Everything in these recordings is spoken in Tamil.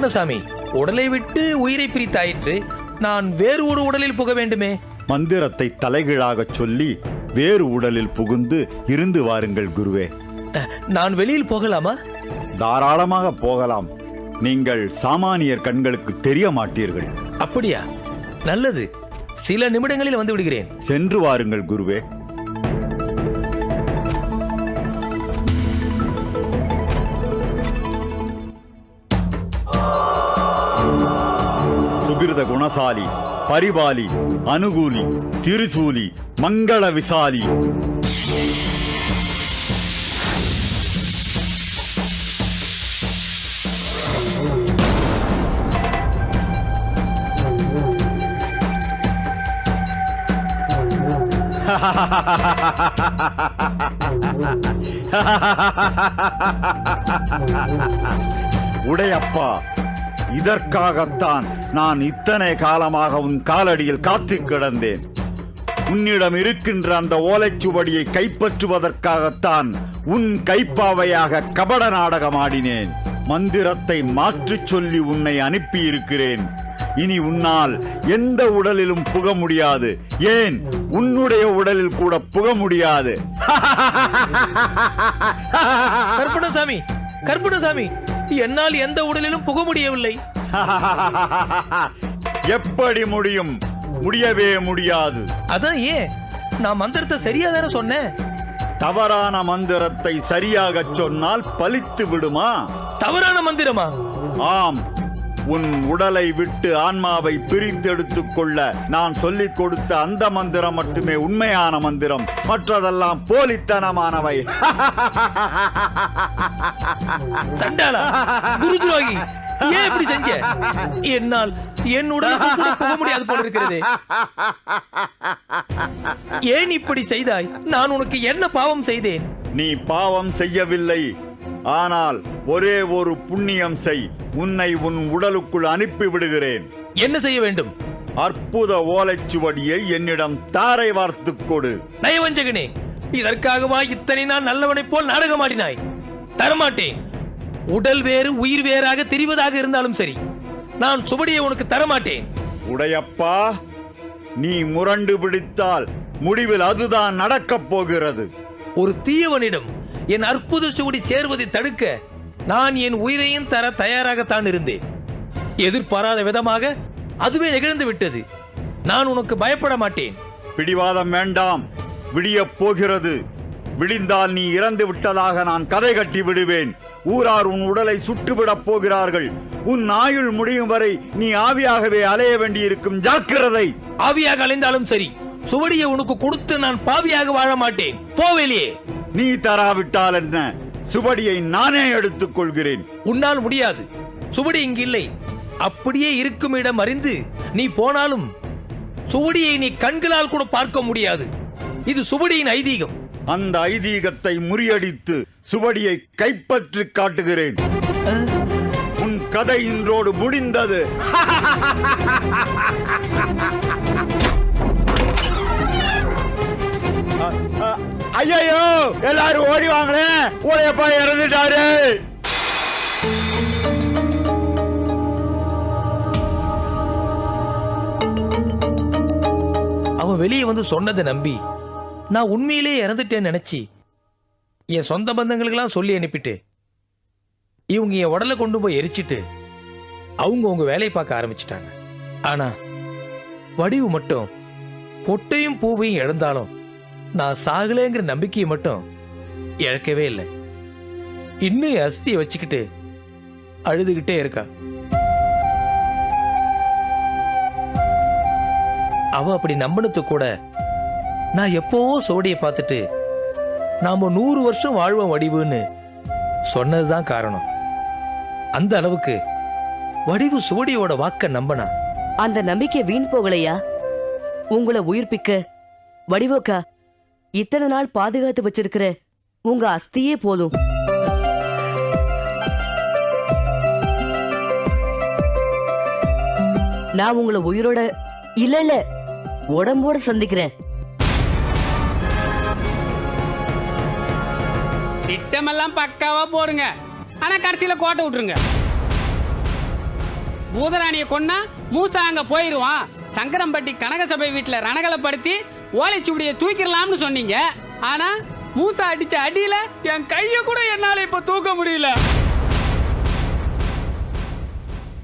கருப்பணசாமி உடலை விட்டு உயிரை பிரித்தாயிற்று. நான் வேறு ஒரு உடலில் புக வேண்டுமே? மந்திரத்தை தலைகீழாகச் சொல்லி வேறு உடலில் புகுந்து இருந்து வாருங்கள் குருவே. நான் வெளியில் போகலாமா? தாராளமாக போகலாம். நீங்கள் சாமானியர் கண்களுக்கு தெரிய மாட்டீர்கள். அப்படியா? நல்லது. சில நிமிடங்களில் வந்து விடுகிறேன். சென்று வாருங்கள் குருவே. சுகிருத பரிபாலி அனுகூலி திருசூலி மங்கள விசாலி உடையப்பா இதற்காகத்தான் நான் இத்தனை காலமாக உன் காலடியில் காத்து கிடந்தேன். உன்னிடம் இருக்கின்ற அந்த ஓலைச்சுவடியை கைப்பற்றுவதற்காகத்தான் உன் கைப்பாவையாக கபட நாடகமாடினேன். மந்திரத்தை மாற்றிச் சொல்லி உன்னை அனுப்பியிருக்கிறேன். இனி உன்னால் எந்த உடலிலும் புக முடியாது. ஏன்? உன்னுடைய உடலில் கூட புக முடியாது. கருப்பணசாமி கருப்பணசாமி என்னால் எந்த உடலிலும் புக முடியவில்லை. எப்படி முடியும்? முடியவே முடியாது. அதான் ஏன்? நான் மந்திரத்தை சரியா தானே சொன்னேன்? தவறான மந்திரத்தை சரியாகச் சொன்னால் பலித்து விடுமா? தவறான மந்திரமா? ஆம். உன் உடலை விட்டு ஆன்மாவை பிரித்தெடுத்துக் கொள்ள நான் சொல்லிக் கொடுத்த அந்த மந்திரம் மட்டுமே உண்மையான மந்திரம். மற்றதெல்லாம் போலித்தனமானவை. சண்டாளா குரு துரோகி ஏன் இப்படி செஞ்ச? என்னால் என் உடலுக்கு கூட புக முடியாது போல இருக்கிறது. ஏன் இப்படி செய்தாய்? நான் உனக்கு என்ன பாவம் செய்தேன்? நீ பாவம் செய்யவில்லை. ஆனால் ஒரே ஒரு புண்ணியம் செய். உன்னை உன் உடலுக்குள் அனுப்பி விடுகிறேன். என்ன செய்ய வேண்டும்? அற்புத ஓலைச்சுவடியை என்னிடம் தாரை வார்த்துக் கொடு. நயவஞ்சகனே இதற்காகவா இத்தனை நாள் நல்லவனைப் போல் நாடகமாடினாய்? தரமாட்டேன். உடல் வேறு உயிர் வேறாக தெரிவதாக இருந்தாலும் சரி நான் சுவடியை உனக்கு தரமாட்டேன். உடையப்பா நீ முரண்டு பிடித்தால் முடிவில் அதுதான் நடக்கப் போகிறது. ஒரு தீயவனிடம் என் அற்புத சுவடி சேர்வதை தடுக்க நான் என் உயிரையும் தர தயாராகத்தான் இருந்தேன். எதிர்பாராத விதமாக அதுவே நிகழ்ந்து விட்டது. நான் உனக்கு பயப்பட மாட்டேன். பிடிவாதம் வேண்டாம். விடியப் போகிறது. விடிந்தால் நீ இறந்து விட்டதாக நான் கதை கட்டி விடுவேன். ஊரார் உன் உடலை சுட்டுவிடப் போகிறார்கள். உன் ஆயுள் முடியும் வரை நீ ஆவியாகவே அலைய வேண்டியிருக்கும் ஜாக்கிரதை. ஆவியாக அலைந்தாலும் சரி. சுவடியை உனக்கு கொடுத்து நான் பாவியாக வாழ மாட்டேன். போவேலியே நீ தராவிட்டால் என்ன? சுவடியை நானே எடுத்துக் கொள்கிறேன் உன்னால் முடியாது. சுவடி இங்கு இல்லை அப்படியே இருக்கும் இடம் அறிந்து நீ போனாலும் சுவடியை நீ கண்களால் கூட பார்க்க முடியாது. இது சுவடியின் ஐதீகம். அந்த ஐதீகத்தை முறியடித்து சுவடியை கைப்பற்றி காட்டுகிறேன். உன் கதை இன்றோடு முடிந்தது. ஐயோ எல்லாரும் ஓடி வாங்களே. உடையப்பா இறந்துட்டாரு? அவன் வெளியே வந்து சொன்னதை நம்பி நான் உண்மையிலே இறந்துட்டேன்னு நினைச்சி என் சொந்த பந்தங்களுக்கெல்லாம் சொல்லி அனுப்பிட்டு இவங்க என் உடலை கொண்டு போய் எரிச்சிட்டு அவங்க உங்க வேலையை பார்க்க ஆரம்பிச்சிட்டாங்க. ஆனா வடிவு மட்டும் பொட்டையும் பூவையும் இழந்தாலும் நான் சாகலைங்கிற நம்பிக்கையை மட்டும் இழக்கவே இல்லை. இன்னும் என் அஸ்தியை வச்சுக்கிட்டு அழுதுகிட்டே இருக்கா. அவ அப்படி நம்பினத்து கூட நான் எப்போவோ சோடியை பார்த்துட்டு நாம நூறு வருஷம் வாழ்வோம் வடிவுன்னு சொன்னதுதான் காரணம். அந்த அளவுக்கு வடிவு சோடியோட வாக்க நம்பனா? அந்த நம்பிக்கை வீண் போகலையா? உங்களை உயிர்ப்பிக்க வடிவோக்கா? இத்தனை நாள் பாதுகாத்து வச்சிருக்கிற உங்க அஸ்தியே போதும். நான் உங்களை உயிரோட இல்ல இல்ல உடம்போட சந்திக்கிறேன். திட்டமெல்லாம் பக்காவா போடுங்க. ஆனா கடைசியில கோட்டை விட்டுருங்க. பூதராணியை கொன்னா மூசா அங்க போயிருவான். சங்கரம்பட்டி கனகசபை வீட்டுல ரணகலப்படுத்தி ஓலைச்சுவடியை தூக்கிடலாம்னு சொன்னீங்க. ஆனா மூசா அடிச்ச அடியில என் கைய கூட என்னால இப்ப தூக்க முடியல.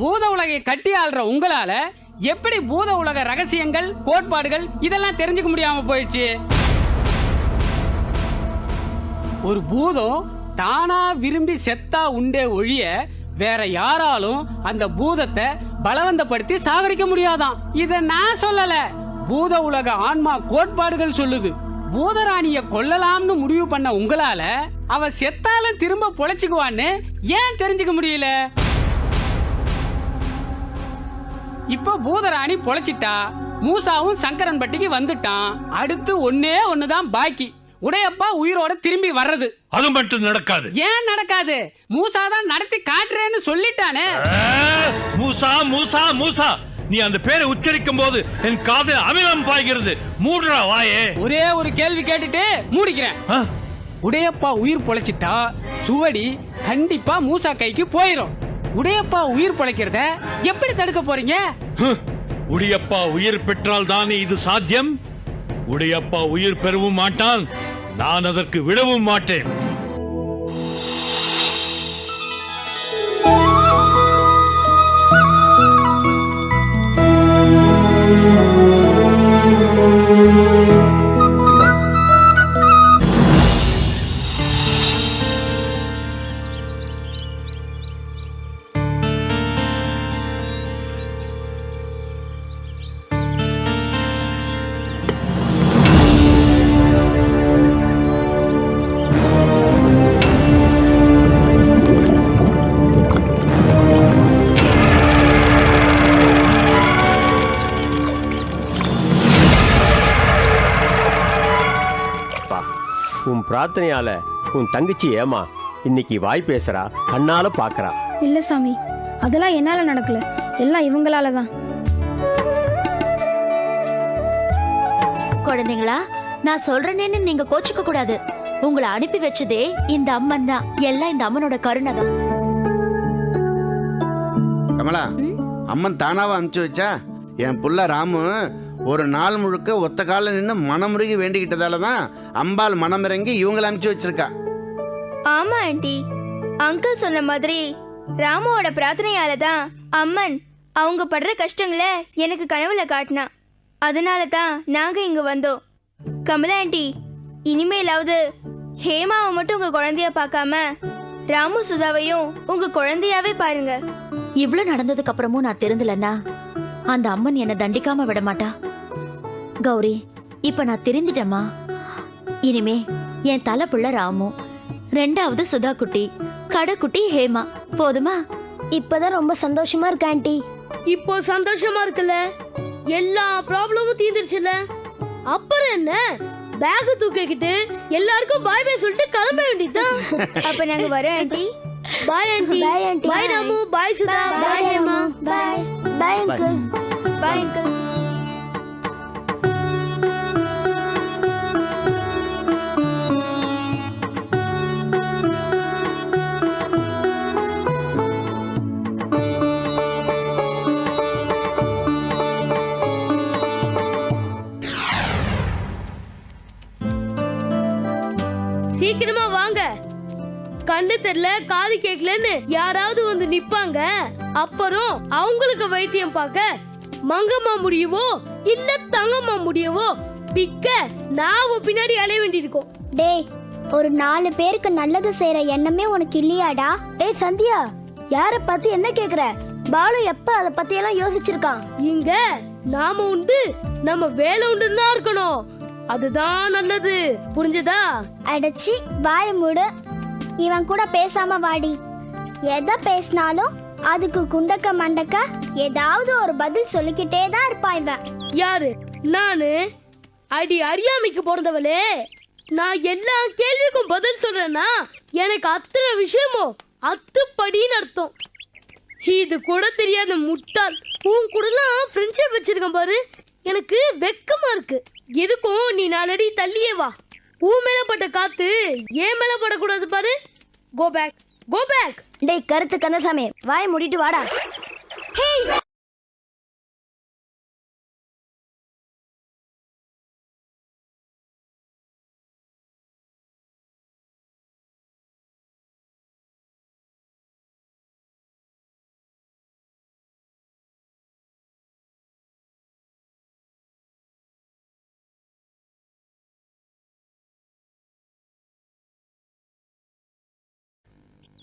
பூத உலகை கட்டி ஆள்ற உங்களால எப்படி பூத உலக ரகசியங்கள் கோட்பாடுகள் இதெல்லாம் தெரிஞ்சுக்க முடியாம போயிடுச்சு? ஒரு பூதம் தானா விரும்பி செத்தா உண்டே ஒழிய வேற யாராலும் அந்த பூதத்தை பலவந்தப்படுத்தி சாகடிக்க முடியாதாம் இத நான் சொல்லலை. பூத உலக ஆன்மா கோட்பாடுகள் சொல்லுது. பூதராணிய கொல்லலாம்னு முடிவு பண்ண உங்களால அவ செத்தாலும் திரும்ப பொழைச்சுக்குவான்னு ஏன் தெரிஞ்சுக்க முடியல? இப்ப பூதராணி பொழைச்சிட்டா மூசாவும் சங்கரன்பட்டிக்கு வந்துட்டான். அடுத்து ஒன்னே ஒண்ணுதான் பாக்கி. உடையப்பா உயிரோட திரும்பி வர்றது. அது மட்டும் நடக்காது. ஏன் நடக்காது? மூசா தான் நடத்தி காட்டுறேன்னு சொல்லிட்டானே. மூசா மூசா மூசா. நீ அந்த பேரை உச்சரிக்கும் போது என் காதில் அமிலம் பாய்கிறது. மூடுறா வாயே. ஒரே ஒரு கேள்வி கேட்டுட்டு மூடிக்கிறேன். உடையப்பா உயிர் பொழைச்சிட்டா சுவடி கண்டிப்பா மூசா கைக்கு போயிடும் உடையப்பா உயிர் பொழைக்கிறத எப்படி தடுக்க போறீங்க? உடையப்பா உயிர் பெற்றால் தானே இது சாத்தியம்? உடையப்பா உயிர் பெறவும் மாட்டான் நான் அதற்கு விடவும் மாட்டேன். உன் பிரார்த்தனையால உன் தங்கச்சி ஏமா இன்னைக்கு வாய் பேசுறா கண்ணால பாக்குறா. இல்ல சாமி அதெல்லாம் என்னால நடக்கல. எல்லாம் இவங்களால தான். குழந்தைங்களா நான் சொல்றேனேன்னு நீங்க கோச்சுக்க கூடாது. உங்களை அனுப்பி வச்சதே இந்த அம்மன் தான். எல்லாம் இந்த அம்மனோட கருணை தான். கமலா அம்மன் தானாவா அனுப்பிச்சு வச்சா? என் புள்ள ராமு ஒரு நாள் முழுக்க ஒத்த காலில் நின்று மனமுருகி வேண்டிக்கிட்டதால தான் அம்பாள் மனமிறங்கி இவங்களை அனுப்பிச்சு வச்சிருக்கா. ஆமா ஆண்டி. அங்கிள் சொன்ன மாதிரி ராமுவோட பிரார்த்தனையால தான் அம்மன் அவங்க படுற கஷ்டங்களை எனக்கு கனவுல காட்டினா அதனால தான் நாங்க இங்க வந்தோம். கமலா ஆண்டி இனிமேலாவது ஹேமாவை மட்டும் உங்க குழந்தைய பார்க்காம ராமு சுதாவையும் உங்க குழந்தையாவே பாருங்க. இவ்ளோ நடந்ததுக்கு அப்புறமும் நான் திருந்தலன்னா அந்த அம்மன் என்னை தண்டிக்காம விட மாட்டா. கௌரி இப்ப நான் திருந்திட்டேம்மா இனிமே என் தலை புள்ள ராமு ரெண்டாவது சுதா குட்டி கடைக்குட்டி ஹேமா. போதுமா? இப்பதான் ரொம்ப சந்தோஷமா இருக்கு ஆண்டி. இப்போ சந்தோஷமா இருக்குல்ல? எல்லா ப்ராப்ளமும் தீர்ந்துருச்சுல அப்புறம் என்ன? பேக் தூக்கிக்கிட்டு எல்லாருக்கும் பாய் பாய் சொல்லிட்டு கிளம்ப வேண்டியதுதான். அப்ப நாங்க வரோம் aunty. Bye aunty. Bye, aunty. Bye Ramu. Bye Sudha. Bye Hema. Bye bye uncle bye uncle தெரியல காது கேட்கலன்னு யாராவது வந்து நிப்பாங்க. அப்புறம் அவங்களுக்கு வைத்தியம் பார்க்க மங்கம்மா முடியவோ இல்ல தங்கம்மா முடியவோ பிக்க நான் உன் பின்னாடி அலைய வேண்டியிருக்கும். டேய் ஒரு நாலு பேருக்கு நல்லது செய்யற எண்ணமே உனக்கு இல்லையாடா? டேய் சந்தியா யார பத்தி என்ன கேக்குற? பாலு எப்ப அத பத்தி எல்லாம் யோசிச்சிருக்கான்? இங்க நாம உண்டு நம்ம வேலை உண்டுன்னு தான் இருக்கணும். அதுதான் நல்லது. புரிஞ்சதா? அடைச்சி வாய மூடு. இவன் கூட பேசாம வாடி. எதை பேசினாலும் அதுக்கு குண்டக்க மண்டக்க ஏதாவது ஒரு பதில் சொல்லிக்கிட்டே தான் இருப்பான் இவன். யாரு? நானு? அடி அறியாமைக்கு பிறந்தவளே நான் எல்லா கேள்விக்கும் பதில் சொல்றேன்னா எனக்கு அத்தனை விஷயமோ அத்துப்படின்னு அர்த்தம். இது கூட தெரியாத முட்டாள். உன் கூடலாம் ஃப்ரெண்ட்ஷிப் வச்சிருக்கேன் பாரு. எனக்கு வெக்கமா இருக்கு. எதுக்கும் நீ நாலடி தள்ளியே வா. உன் மேல பட்ட காத்து ஏன் மேல படக்கூடாது பாரு? கோ பேக் கோ பேக் டேய் கருத்து கந்தசாமி வாய மூடிட்டு வாடா.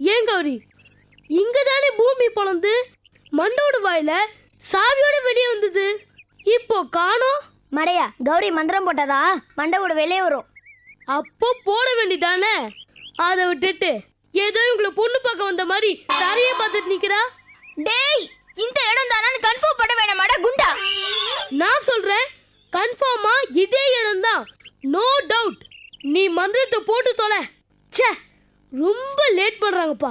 ஏன் கௌரி? இங்க தானே பூமி பொழந்து மண்டோடு வாயில சாவியோட வெளியே வந்தது. இப்போ காணோம். மடையா கௌரி மந்திரம் போட்டதா? மண்டவோட வெளியே வரும். அப்போ போட வேண்டியதானே? அதை விட்டுட்டு ஏதோ இவங்களை பொண்ணு பார்க்க வந்த மாதிரி தரைய பார்த்துட்டு நிக்கிறா? டேய் இந்த இடம் தானு கன்ஃபார்ம் பண்ண வேணாமாடா குண்டா. நான் சொல்றேன் கன்ஃபார்மா இதே இடம் தான். நோ டவுட் நீ மந்திரத்தை போட்டு தொலை. ச்சே. ரொம்ப லேட் பண்ணுறாங்கப்பா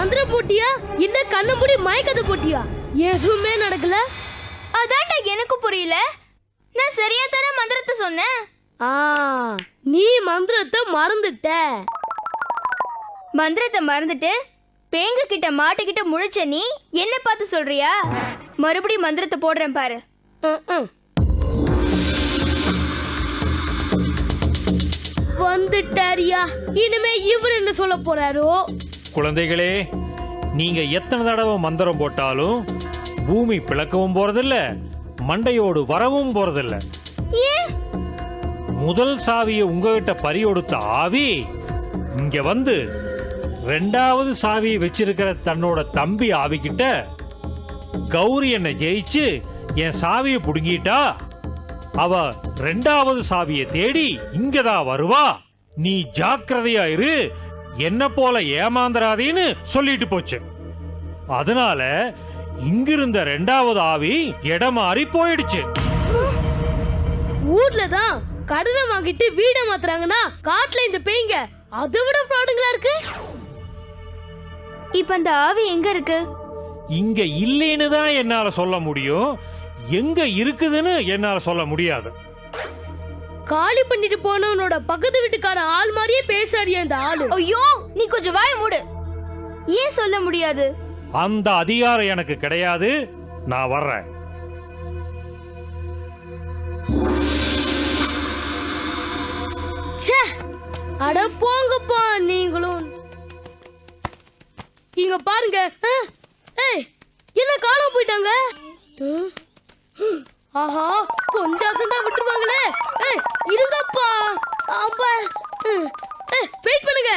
நீ மந்திரம் போட்டியா? இல்ல கண்ண மூடி மயக்கத்தை போட்டியா? எதுவுமே நடக்கல. அதான்டா எனக்கு புரியல. நான் சரியா தானே மந்திரத்தை சொன்னேன்? ஆ நீ மந்திரத்தை மறந்துட்ட. மந்திரத்தை மறந்துட்டு பேங்கு கிட்ட மாட்டுக்கிட்ட முழிச்ச நீ என்ன பார்த்து சொல்றியா? மறுபடியும் மந்திரத்தை போடுறேன் பாரு. ம், ம். வந்துட்டாரியா. இனிமே இவர் என்ன சொல்ல போறாரோ? குழந்தைகளே நீங்க எத்தனை தடவை மந்திரம் போட்டாலும் பூமி பிளக்கவும் போறதில்ல மண்டையோடு வரவும் போறதில்ல. முதல் சாவியை உங்ககிட்ட பறியொடுத்த ஆவி இங்க வந்து ரெண்டாவது சாவியை வச்சிருக்கிற தன்னோட தம்பி ஆவிக்கிட்ட கௌரி என்னை ஜெயிச்சு என் சாவியை புடுங்கிட்டா அவ ரெண்டாவது சாவியை தேடி இங்கதான் வருவா. நீ ஜாக்கிரதையா இரு என்ன போல ஏமாந்துராதேன்னு சொல்லிட்டு போச்சு. அதனால இங்கிருந்த ரெண்டாவது ஆவி இடம் மாறி போயிடுச்சு. ஊர்ல தான் கடனை வாங்கிட்டு வீடை மாத்துறாங்கன்னா காட்டுல இந்த பேய்ங்க அதை விட ஃப்ராடுங்களா இருக்கு. இப்ப அந்த ஆவி எங்க இருக்கு? இங்க இல்லைன்னு தான் என்னால சொல்ல முடியும். எங்க இருக்குதுன்னு என்னால சொல்ல முடியாது. காலி பண்ணிட்டு போனவனோட பக்கத்து வீட்டுக்கார ஆள் மாதிரியே பேசாரியா இந்த ஆளு? ஐயோ நீ கொஞ்சம் வாய மூடு. ஏன் சொல்ல முடியாது? அந்த அதிகாரம் எனக்கு கிடையாது. நான் வர்றேன். ச்சே! அட போங்கப்பா நீங்களும். இங்க பாருங்க. ஆ, ஏய் என்ன காணாம போயிட்டாங்க? ஆஹா கொஞ்சம் அசந்தா விட்டுருவாங்களே. இருங்கப்பா. அப்பா வெயிட் பண்ணுங்க.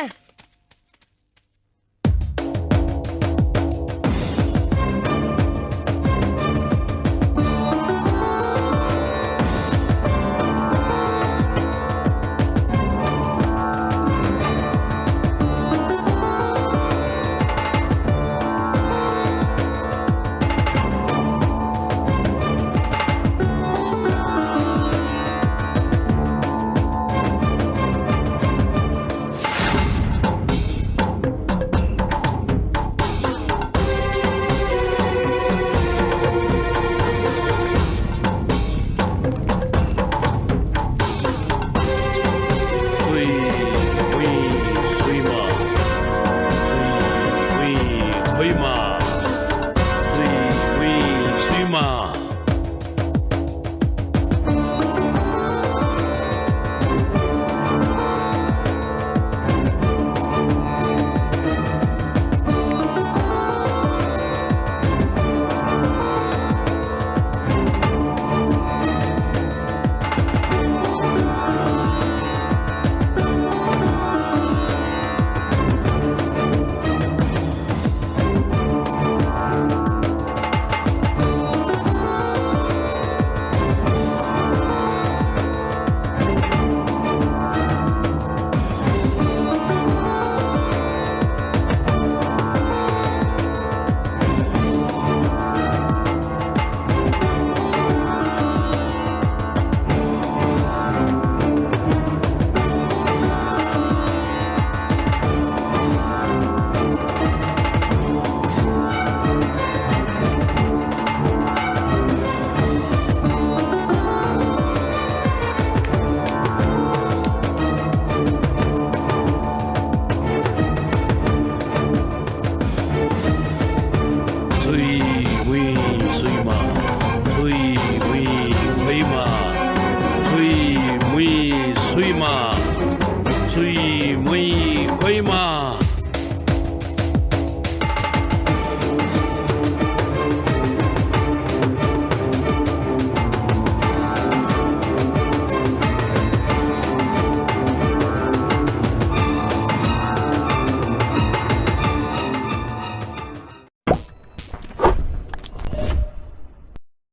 really